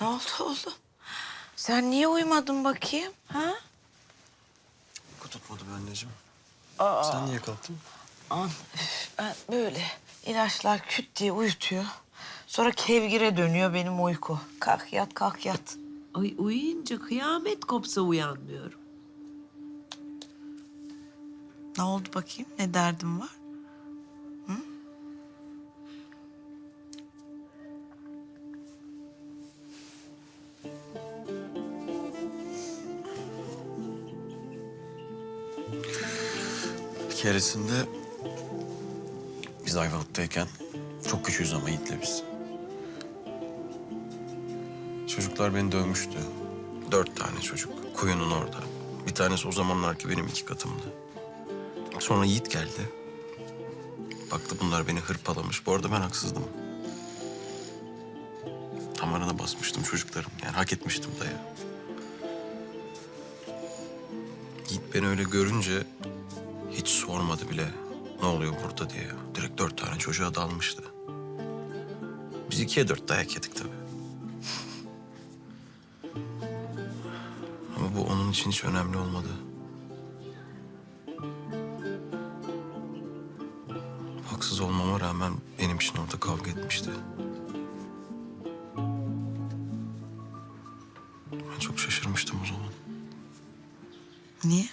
Ne oldu oğlum? Sen niye uyumadın bakayım? Ha? Uyku tutmadı be anneciğim. Aa, Sen niye kalktın? an, üf, ben böyle ilaçlar küt diye uyutuyor. Sonra kevgire dönüyor benim uyku. Kalk yat, kalk yat. Ay uyuyunca kıyamet kopsa uyanmıyorum. Ne oldu bakayım? Ne derdin var? Keresinde biz Ayvalık'tayken çok küçüğüz ama Yiğit'le biz. Çocuklar beni dövmüştü. Dört tane çocuk. Kuyunun orada. Bir tanesi o zamanlar ki benim iki katımdı. Sonra Yiğit geldi. Baktı bunlar beni hırpalamış. Bu arada ben haksızdım. Damarına basmıştım çocuklarım. Yani hak etmiştim daya. Yiğit beni öyle görünce hiç sormadı bile ne oluyor burada diye. Direkt dört tane çocuğa dalmıştı. Biz ikiye dört dayak yedik tabii. Ama bu onun için hiç önemli olmadı. Haksız olmama rağmen benim için orada kavga etmişti. Ben çok şaşırmıştım o zaman. Niye?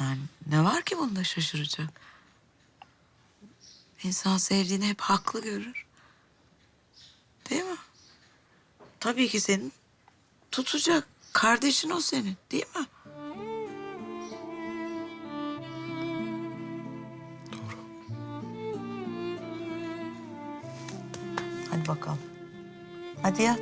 Yani ne var ki bunda şaşıracak? İnsan sevdiğini hep haklı görür. Değil mi? Tabii ki senin tutacak. Kardeşin o senin değil mi? Doğru. Hadi bakalım. Hadi yat.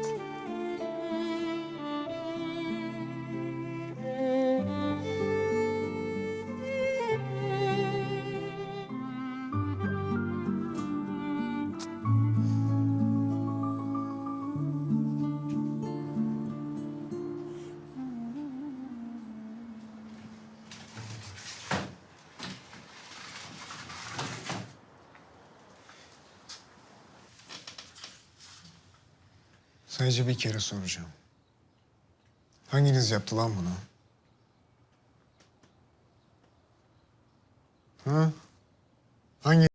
Sadece bir kere soracağım. Hanginiz yaptı lan bunu? Ha? Hangi?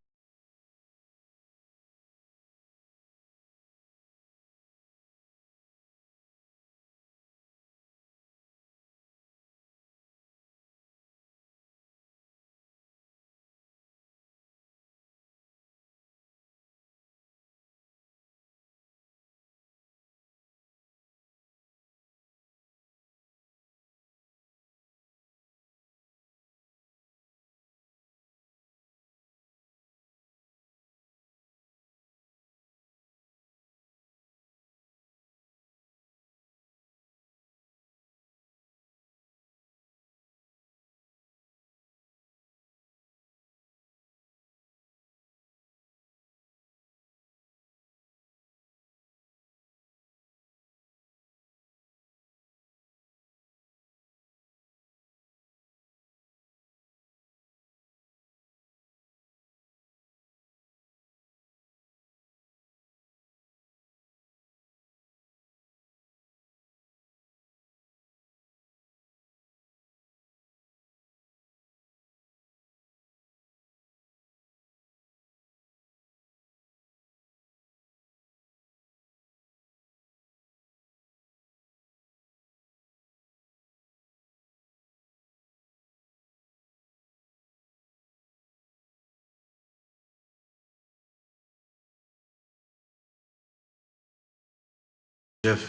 Şef,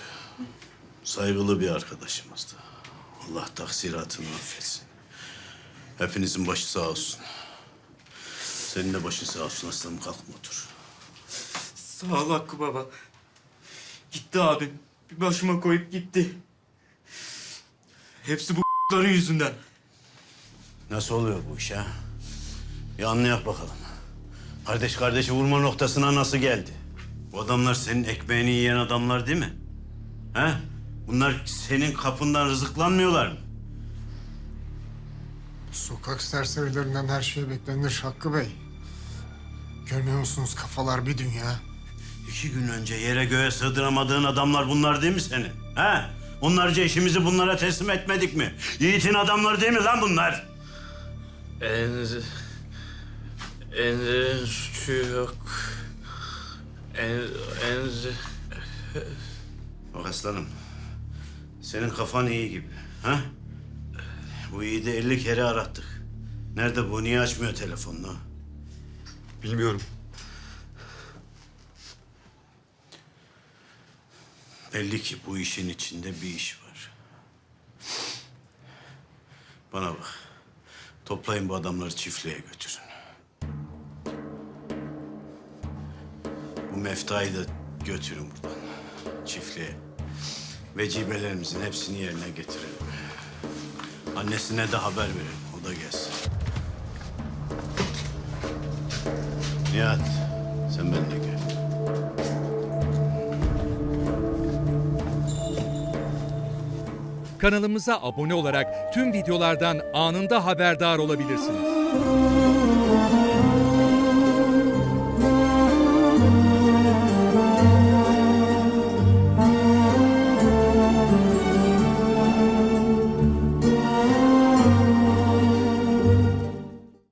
saygılı bir arkadaşımızdı. Allah taksiratını affetsin. Hepinizin başı sağ olsun. Senin de başın sağ olsun aslanım kalkma otur. Sağ ol Hakkı baba. Gitti abim. Bir başıma koyup gitti. Hepsi bu ***ların yüzünden. Nasıl oluyor bu iş ha? Bir anlayak bakalım. Kardeş kardeşi vurma noktasına nasıl geldi? Bu adamlar senin ekmeğini yiyen adamlar değil mi? He? Bunlar senin kapından rızıklanmıyorlar mı? Sokak serserilerinden her şey beklenir Hakkı Bey. Görmüyor musunuz kafalar bir dünya? İki gün önce yere göğe sığdıramadığın adamlar bunlar değil mi senin? He? Onlarca işimizi bunlara teslim etmedik mi? Yiğit'in adamları değil mi lan bunlar? Enzi... Enzi'nin suçu yok. En, enzi... Bak aslanım, senin kafan iyi gibi. Ha? Bu Yiğit'i 50 kere arattık. Nerede bu? Niye açmıyor telefonunu? Bilmiyorum. Belli ki bu işin içinde bir iş var. Bana bak. Toplayın bu adamları çiftliğe götürün. Bu meftayı da götürün buradan. Çiftliğe. Vecibelerimizin hepsini yerine getirelim. Annesine de haber verin. O da gelsin. Nihat, sen benimle gel. Kanalımıza abone olarak tüm videolardan anında haberdar olabilirsiniz.